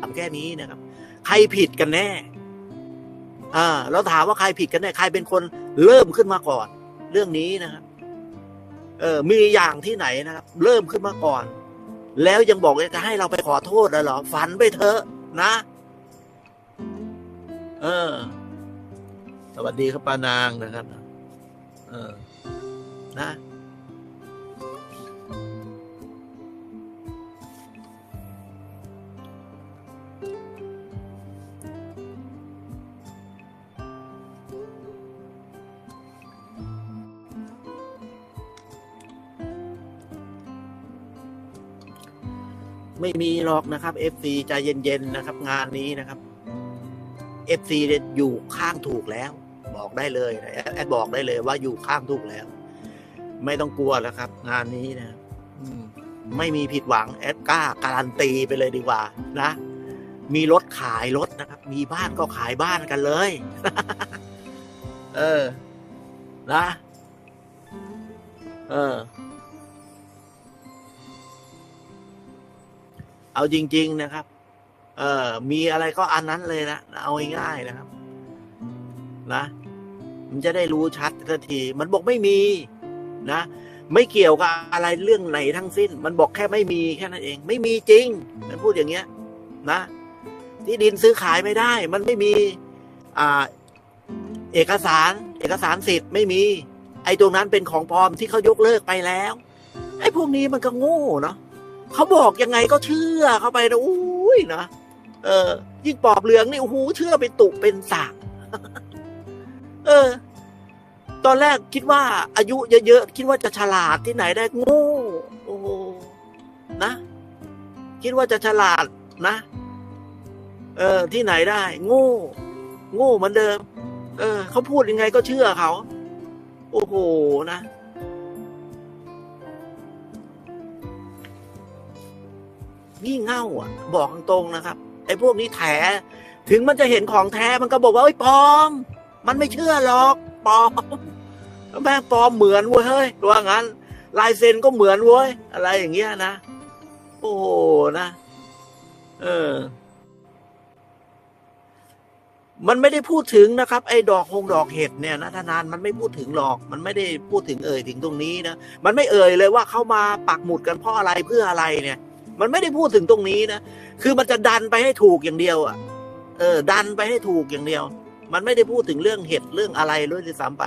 ถามแค่นี้นะครับ ใครผิดกันแน่ อ่า เราถามว่าใครผิดกันแน่ ใครเป็นคนเริ่มขึ้นมาก่อน เรื่องนี้นะครับเออมีอย่างที่ไหนนะครับ เริ่มขึ้นมาก่อน แล้วยังบอกจะให้เราไปขอโทษเหรอ ฝันไปเถอะนะ เออ สวัสดีครับปานางนะครับ เออ นะ ไม่มีหรอกนะครับ FC ใจเย็นๆนะครับ งานนี้นะครับ FC อยู่ข้างถูกแล้ว บอกได้เลยแอดบอกได้เลยว่าอยู่ข้างถูกแล้ว ไม่ต้องกลัวแล้วครับ งานนี้นะไม่มีผิดหวังแอดกล้าการันตีไปเลยดีกว่า นะ มีรถขายรถนะครับ มีบ้านก็ขายบ้านกันเลย เออ นะ เออ เอาจริง ๆนะครับ เออมีอะไรก็อันนั้นเลยนะเอาง่ายๆนะครับ นะ มันจะได้รู้ชัดทันที มันบอกไม่มีนะไม่เกี่ยวกับอะไรเรื่องไหนทั้งสิ้น มันบอกแค่ไม่มีแค่นั้นเอง ไม่มีจริง มันพูดอย่างเงี้ย นะ ที่ดินซื้อขายไม่ได้ มันไม่มีอ่าเอกสาร เอกสารสิทธิ์ไม่มี ไอ้ตรงนั้นเป็นของปลอมที่เขายกเลิกไปแล้ว ไอ้พวกนี้มันก็โง่เนาะ เขาบอกยังไงก็เชื่อเข้าไปนะอุ้ยนะเออ ยิ่งปอบเหลืองนี่โอ้โหเชื่อเป็นตุเป็นสักเออ ตอนแรกคิดว่า อายุเยอะๆคิดว่าจะฉลาดที่ไหนได้โง่โอ้โหนะ คิดว่าจะฉลาดนะ เออ ที่ไหนได้ โง่ โง่เหมือนเดิม เออเขาพูดยังไงก็เชื่อเขา โอ้โหนะ งี่เง่าอะ บอกตรงๆนะครับไอ้พวกนี้แถถึงมันจะเห็นของแท้มันก็บอกว่าเอ้ปลอม มันไม่เชื่อหรอกปลอมแม่งปลอมเหมือนเว้ยเฮ้ยว่างั้น ลายเซ็นก็เหมือนเว้ยอะไรอย่างเงี้ยนะโอ้โหนะเออ มันไม่ได้พูดถึงนะครับ ไอ้ดอกหงดอกเห็ดเนี่ยนะทนานมันไม่พูดถึงหรอก มันไม่ได้พูดถึงเอ่ยถึงตรงนี้นะมันไม่เอ่ยเลยว่าเขามาปักหมุดกันเพราะอะไรเพื่ออะไรเนี่ย มันไม่ได้พูดถึงตรงนี้นะ คือมันจะดันไปให้ถูกอย่างเดียวอะ เออ ดันไปให้ถูกอย่างเดียว มันไม่ได้พูดถึงเรื่องเห็ดเรื่องอะไรเลยที่ซ้ำไป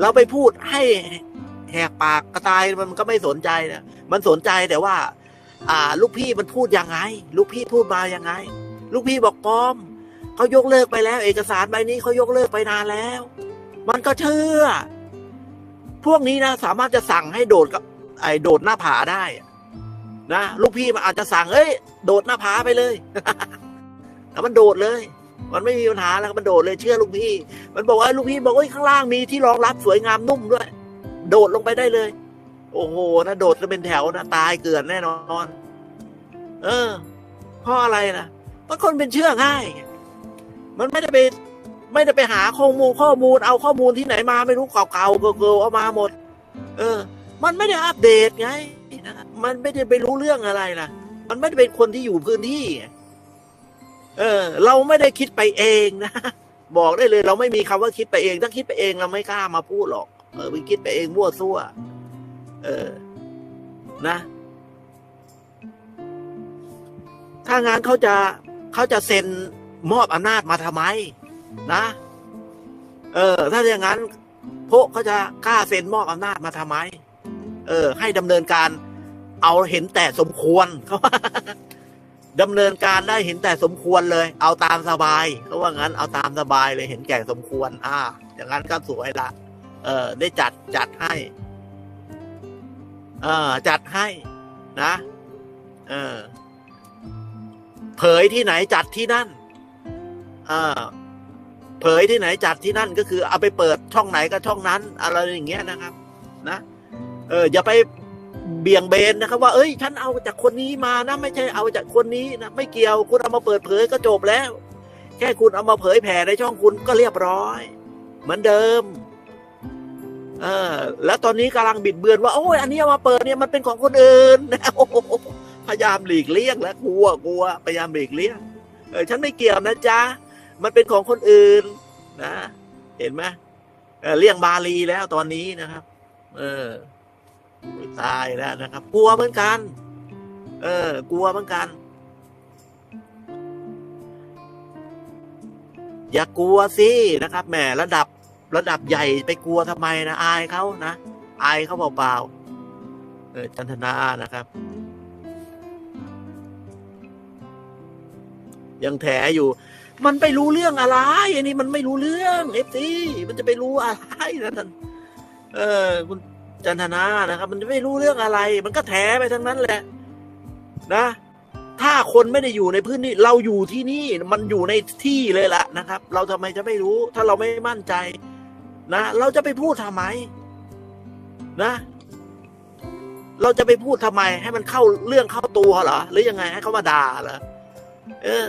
เราไปพูดให้แหกปากกระตายมันก็ไม่สนใจนะมันสนใจแต่ว่า อ่า ลูกพี่มันพูดยังไง ลูกพี่พูดมายังไง ลูกพี่บอกปลอมเขายกเลิกไปแล้ว เอกสารใบนี้เขายกเลิกไปนานแล้ว มันก็เชื่อ พวกนี้นะสามารถจะสั่งให้โดดกับ ไอ้โดดหน้าผาได้ นะลูกพี่มันอาจจะสั่งเอ้ยโดดหน้าผาไปเลยแล้วมันโดดเลย มันไม่มีปัญหาแล้วมันโดดเลยเชื่อลูกพี่ มันบอกว่าลูกพี่บอกว่าข้างล่างมีที่รองรับสวยงามนุ่มด้วย โดดลงไปได้เลย โอ้โหนะโดดจะเป็นแถวนะตายเกลื่อนแน่นอน เออเพราะอะไรนะเพราะคนเป็นเชื่อง่ายมันไม่ได้ไปไม่ได้ไปหาข้อมูลข้อมูลเอาข้อมูลที่ไหนมาไม่รู้เก่าๆเก่าๆเอามาหมด เออ มันไม่ได้อัปเดตไง มันไม่ได้ไปรู้เรื่องอะไรล่ะ มันไม่ได้เป็นคนที่อยู่พื้นที่ เออ เราไม่ได้คิดไปเองนะบอกได้เลย เราไม่มีคำว่าคิดไปเอง ถ้าคิดไปเองเราไม่กล้ามาพูดหรอก เออไปคิดไปเองมั่วซั่ว เออ นะ ถ้างานเขาจะเขาจะเซ็นมอบอำนาจมาทำไม นะ เออ ถ้าอย่างนั้นพวกเขาจะกล้าเซ็นมอบอำนาจมาทำไม เออ ให้ดำเนินการ เอาเห็นแต่สมควรเขาว่าดำเนินการได้เห็นแต่สมควรเลย เอาตามสบายเขาว่างั้นเอาตามสบายเลยเห็นแก่สมควร อ่า อย่างนั้นก็สวยละ เออ ได้จัดจัดให้ เออ จัดให้ นะ เออ เผยที่ไหนจัดที่นั่นอ่าเผยที่ไหนจัดที่นั่น ก็คือเอาไปเปิดช่องไหนก็ช่องนั้น อะไรอย่างเงี้ยนะครับ นะ เออ อย่าไป บี่ยงเบนนะครับว่าเอ้ย ฉันเอาจากคนนี้มานะ ไม่ใช่เอาจากคนนี้นะไม่เกี่ยวคุณเอามาเปิดเผยก็จบแล้ว แค่คุณเอามาเผยแผ่ในช่องคุณก็เรียบร้อย เหมือนเดิมเออแล้วตอนนี้กำลังบิดเบือนว่าโอ้ยอันนี้เอามาเปิดเนี่ยมันเป็นของคนอื่นนะพยายามหลีกเลี่ยงแล้วกลัวกลัวพยายามหลีกเลี่ยงเออฉันไม่เกี่ยวนะจ๊ะมันเป็นของคนอื่นนะ เห็นไหมเออเลี่ยงบาลีแล้วตอนนี้นะครับ เออ ตายแล้วนะครับ กลัวเหมือนกัน เออ กลัวเหมือนกัน อย่ากลัวสินะครับแหมระดับระดับใหญ่ไปกลัวทำไมนะอายเขานะอายเขาเปล่าๆเออจันทนานะครับ ยังแถอยู่ มันไปรู้เรื่องอะไรอันนี้มันไม่รู้เรื่องเอฟซีมันจะไปรู้อะไรนะท่านเออ คุณ จันทนานะครับ มันไม่รู้เรื่องอะไร มันก็แถไปทั้งนั้นแหละ นะ ถ้าคนไม่ได้อยู่ในพื้นที่เราอยู่ที่นี่มันอยู่ในที่เลยละนะครับ เราทำไมจะไม่รู้ ถ้าเราไม่มั่นใจ นะเราจะไปพูดทำไม นะ เราจะไปพูดทำไม ให้มันเข้าเรื่องเข้าตัวเหรอหรือยังไงให้เขามาด่าเหรอเออ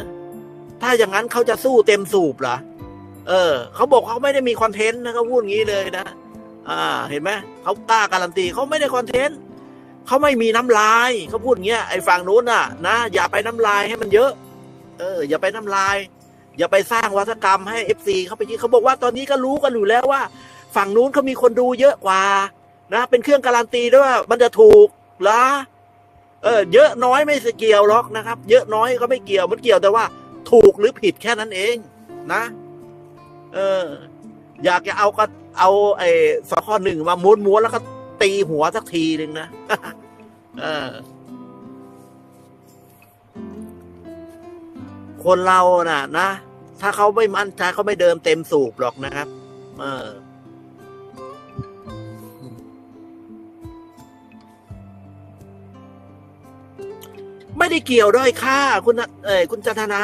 ถ้าอย่างนั้นเขาจะสู้เต็มสูบเหรอเออเขาบอกเขาไม่ได้มีคอนเทนต์นะเขาพูดงี้เลยนะ อ่า เห็นไหมเขากล้าการันตีเขาไม่ได้คอนเทนต์เขาไม่มีน้ำลายเขาพูดเงี้ยไอ้ฝั่งนู้นน่ะ นะอย่าไปน้ำลายให้มันเยอะ เออ อย่าไปน้ำลาย อย่าไปสร้างวัฒกรรมให้เอฟซีเขาไปยิงเขาบอกว่าตอนนี้ก็รู้กันอยู่แล้วว่า ฝั่งนู้นเขามีคนดูเยอะกว่า นะ เป็นเครื่องการันตีด้วยว่ามันจะถูกเหรอเออ เยอะน้อยไม่เกี่ยวหรอกนะครับ เยอะน้อยก็ไม่เกี่ยวมันเกี่ยวแต่ว่า ถูกหรือผิดแค่นั้นเอง นะ เออ อยากจะเอาก็ เอาไอ้สข้อหนึ่งมาม้วนม้วนๆแล้วก็ตีหัวสักทีหนึ่งนะเออ คนเราน่ะ นะ ถ้าเขาไม่มั่นใจเขาไม่เดิมเต็มสูบหรอกนะครับ เออไม่ได้เกี่ยวด้วยค่าคุณเออคุณจันทนา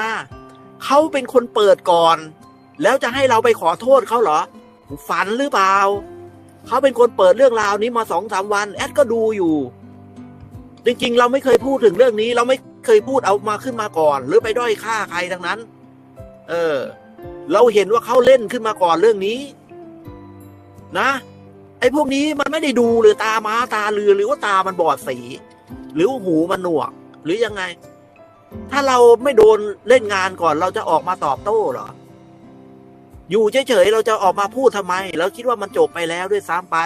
เขาเป็นคนเปิดก่อน แล้วจะให้เราไปขอโทษเขาเหรอ ฝันหรือเปล่า เขาเป็นคนเปิดเรื่องราวนี้มาสองสามวัน แอดก็ดูอยู่ จริงๆ เราไม่เคยพูดถึงเรื่องนี้ เราไม่เคยพูดเอามาขึ้นมาก่อน หรือไปด้อยค่าใครทั้งนั้น เออ เราเห็นว่าเขาเล่นขึ้นมาก่อนเรื่องนี้ นะไอ้พวกนี้มันไม่ได้ดูหรือตามาตาเรือหรือว่าตามันบอดสี หรือหูมันหนวก หรือยังไง ถ้าเราไม่โดนเล่นงานก่อนเราจะออกมาตอบโต้เหรอ อยู่เฉยๆเราจะออกมาพูดทำไมเราคิดว่ามันจบไปแล้วด้วยซ้ำไป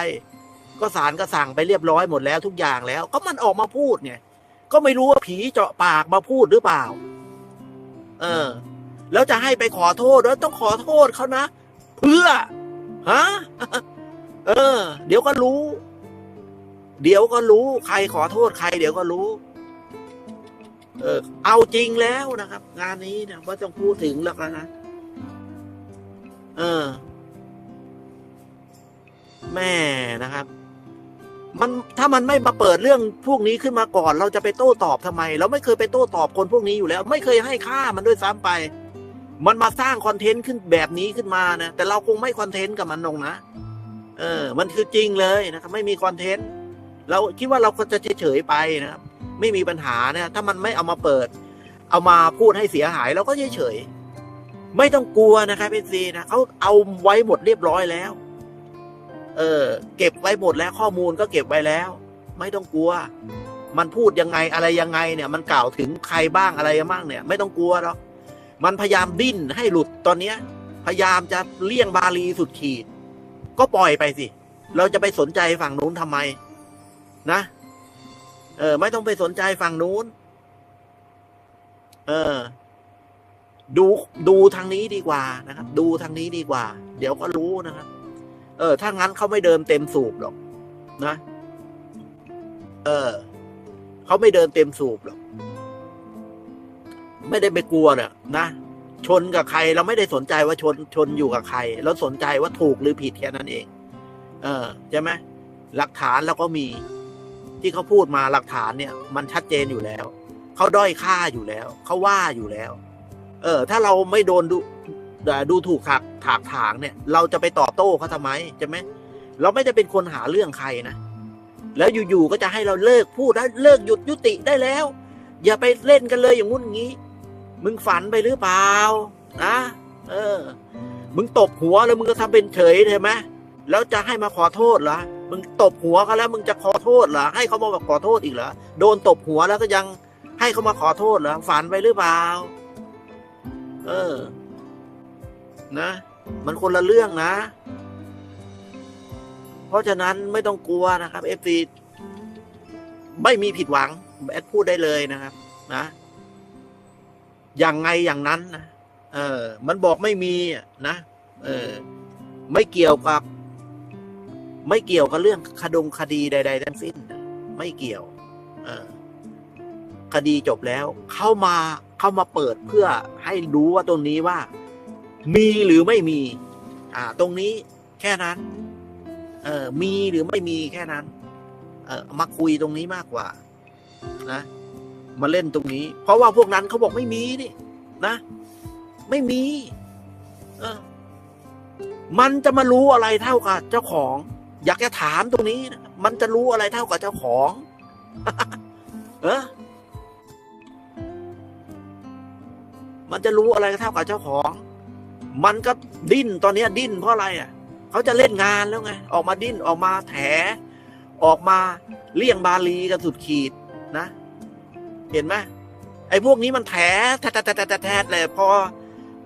ก็ศาลก็สั่งไปเรียบร้อยหมดแล้วทุกอย่างแล้ว ก็มันออกมาพูดไงก็ไม่รู้ว่าผีเจาะปากมาพูดหรือเปล่า เออ แล้วจะให้ไปขอโทษแล้วต้องขอโทษเขานะ เพื่อฮะเออ เดี๋ยวก็รู้ เดี๋ยวก็รู้ ใครขอโทษใคร เดี๋ยวก็รู้ เออ เอาจริงแล้วนะครับ งานนี้เนี่ยว่าต้องพูดถึงแล้วนะ เออ แม่นะครับ มันถ้ามันไม่มาเปิดเรื่องพวกนี้ขึ้นมาก่อน เราจะไปโต้ตอบทำไม เราไม่เคยไปโต้ตอบคนพวกนี้อยู่แล้ว ไม่เคยให้ค่ามันด้วยซ้ำไป มันมาสร้างคอนเทนต์ขึ้นแบบนี้ขึ้นมานะแต่เราคงไม่คอนเทนต์กับมันลงนะเออ มันคือจริงเลยนะครับ ไม่มีคอนเทนต์เราคิดว่าเราก็จะเฉยๆไปนะครับไม่มีปัญหานะถ้ามันไม่เอามาเปิด เอามาพูดให้เสียหายเราก็เฉยๆ ไม่ต้องกลัวนะครับเอซีนะเขาเอาไว้หมดเรียบร้อยแล้ว เออ เก็บไว้หมดแล้วข้อมูลก็เก็บไว้แล้ว ไม่ต้องกลัว มันพูดยังไงอะไรยังไงเนี่ย มันกล่าวถึงใครบ้างอะไรบ้างเนี่ย ไม่ต้องกลัวหรอกมันพยายามดิ้นให้หลุดตอนเนี้ย พยายามจะเลี่ยงบาลีสุดขีด ก็ปล่อยไปสิ เราจะไปสนใจฝั่งนู้นทำไม นะ เออ ไม่ต้องไปสนใจฝั่งนู้น เออ ดูดูทางนี้ดีกว่านะครับ ดูทางนี้ดีกว่า เดี๋ยวก็รู้นะครับ เออ ถ้างั้นเขาไม่เดินเต็มสูบหรอก นะ เออเขาไม่เดินเต็มสูบหรอก ไม่ได้ไปกลัวเนี่ยนะชนกับใคร เราไม่ได้สนใจว่าชนชนอยู่กับใคร เราสนใจว่าถูกหรือผิดแค่นั้นเอง เออใช่ไหมหลักฐานเราก็มี ที่เขาพูดมาหลักฐานเนี่ย มันชัดเจนอยู่แล้วเขาด้อยค่าอยู่แล้วเขาว่าอยู่แล้ว เออ ถ้าเราไม่โดนดูดูถูกถากถากถางเนี่ย เราจะไปตอบโต้เขาทำไมใช่ไหมเราไม่ได้เป็นคนหาเรื่องใครนะแล้วอยู่ๆก็จะให้เราเลิกพูดได้เลิกหยุดยุติได้แล้ว อย่าไปเล่นกันเลยอย่างงู้นงี้ มึงฝันไปหรือเปล่านะเออ มึงตบหัวแล้วมึงก็ทำเป็นเฉยใช่ไหมแล้วจะให้มาขอโทษเหรอมึงตบหัวเขาแล้วมึงจะขอโทษเหรอให้เขามาบอกขอโทษอีกเหรอโดนตบหัวแล้วก็ยังให้เขามาขอโทษเหรอฝันไปหรือเปล่า เออ นะ มันคนละเรื่องนะ เพราะฉะนั้นไม่ต้องกลัวนะครับเอฟซีไม่มีผิดหวังแอดพูดได้เลยนะครับ นะ อย่างไงอย่างนั้นนะเออ มันบอกไม่มีนะเออ ไม่เกี่ยวกับ ไม่เกี่ยวกับเรื่องคดงคดีใด ๆ ทั้งสิ้น ไม่เกี่ยว เออ คดีจบแล้ว เข้ามา เข้ามาเปิดเพื่อให้รู้ว่าตรงนี้ว่า มีหรือไม่มี อ่า ตรงนี้แค่นั้น เออมีหรือไม่มีแค่นั้น เออมาคุยตรงนี้มากกว่า นะมาเล่นตรงนี้ เพราะว่าพวกนั้นเขาบอกไม่มีนี่นะ ไม่มี เออ มันจะมารู้อะไรเท่ากับเจ้าของ อยากจะถามตรงนี้ มันจะรู้อะไรเท่ากับเจ้าของ เออ มันจะรู้อะไรก็เท่ากับเจ้าของ มันก็ดิ้นตอนนี้ดิ้นเพราะอะไรอะเขาจะเล่นงานแล้วไง ออกมาดิ้นออกมาแถ ออกมาเลี่ยงบาลีกันสุดขีดนะ เห็นไหมไอ้พวกนี้มันแถแทะแทะแทะแทเลยพอ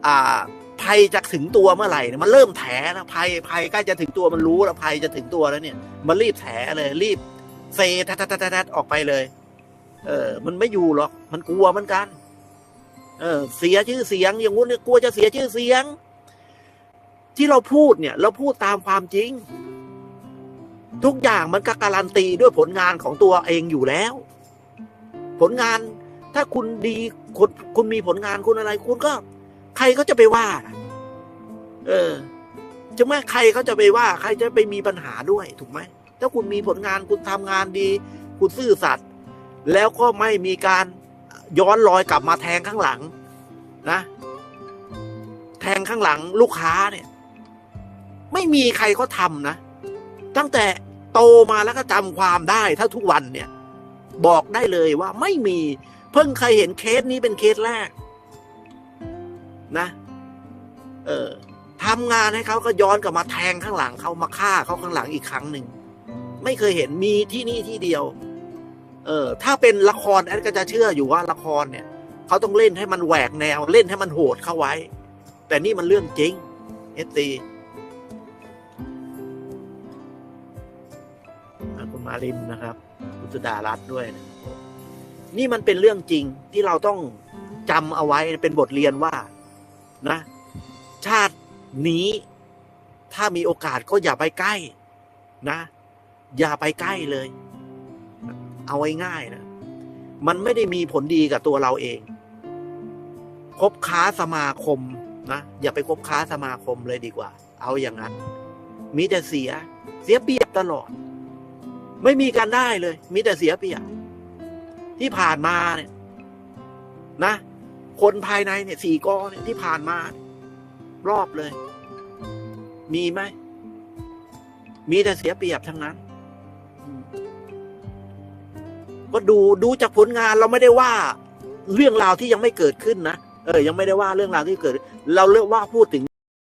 อ่าภัยจะถึงตัวเมื่อไหร่นี่มันเริ่มแถนะภัยภัยใกล้จะถึงตัวมันรู้แล้วภัยจะถึงตัวแล้วเนี่ย มันรีบแถเลยรีบเซแทแทแทะแทะแทะออกไปเลย เออ มันไม่อยู่หรอก มันกลัวเหมือนกัน เออ เสียชื่อเสียง อย่างงู้นเนี่ยกลัวจะเสียชื่อเสียง ที่เราพูดเนี่ย เราพูดตามความจริง ทุกอย่างมันก็การันตีด้วยผลงานของตัวเองอยู่แล้ว ผลงานถ้าคุณดีคุณคุณมีผลงานคุณอะไร คุณก็ ใครก็จะไปว่า เออจะไม่ใครเขาจะไปว่า ใครจะไปมีปัญหาด้วยถูกไหมถ้าคุณมีผลงานคุณทำงานดี คุณซื่อสัตย์แล้วก็ไม่มีการ ย้อนรอยกลับมาแทงข้างหลังนะ แทงข้างหลังลูกค้าเนี่ย ไม่มีใครเขาทำนะ ตั้งแต่โตมาแล้วก็จำความได้เท่าทุกวันเนี่ย บอกได้เลยว่าไม่มีเพิ่งเคยเห็นเคสนี้เป็นเคสแรก นะ เออทำงานให้เขาก็ย้อนกลับมาแทงข้างหลังเขามาฆ่าเขาข้างหลังอีกครั้งหนึ่ง ไม่เคยเห็นมีที่นี่ที่เดียว เออ ถ้าเป็นละครแอดก็จะเชื่ออยู่ว่าละครเนี่ยเขาต้องเล่นให้มันแหวกแนวเล่นให้มันโหดเข้าไว้ แต่นี่มันเรื่องจริงเอสตีคุณมารินนะครับคุณสุดารัตน์ด้วยนะนี่มันเป็นเรื่องจริงที่เราต้องจำเอาไว้เป็นบทเรียนว่านะ ชาตินี้ถ้ามีโอกาสก็อย่าไปใกล้นะ อย่าไปใกล้เลย เอาไว้ง่ายนะ มันไม่ได้มีผลดีกับตัวเราเอง คบค้าสมาคมนะอย่าไปคบค้าสมาคมเลยดีกว่า เอาอย่างนั้น มีแต่เสีย เสียเปรียบตลอด ไม่มีการได้เลย มีแต่เสียเปรียบที่ผ่านมาเนี่ย นะ คนภายในเนี่ยสี่กอเนี่ยที่ผ่านมา รอบเลย มีไหม มีแต่เสียเปรียบทั้งนั้น ก็ดูดูจากผลงานเราไม่ได้ว่าเรื่องราวที่ยังไม่เกิดขึ้นนะเออยังไม่ได้ว่าเรื่องราวที่เกิด เราเลือกว่าพูดถึง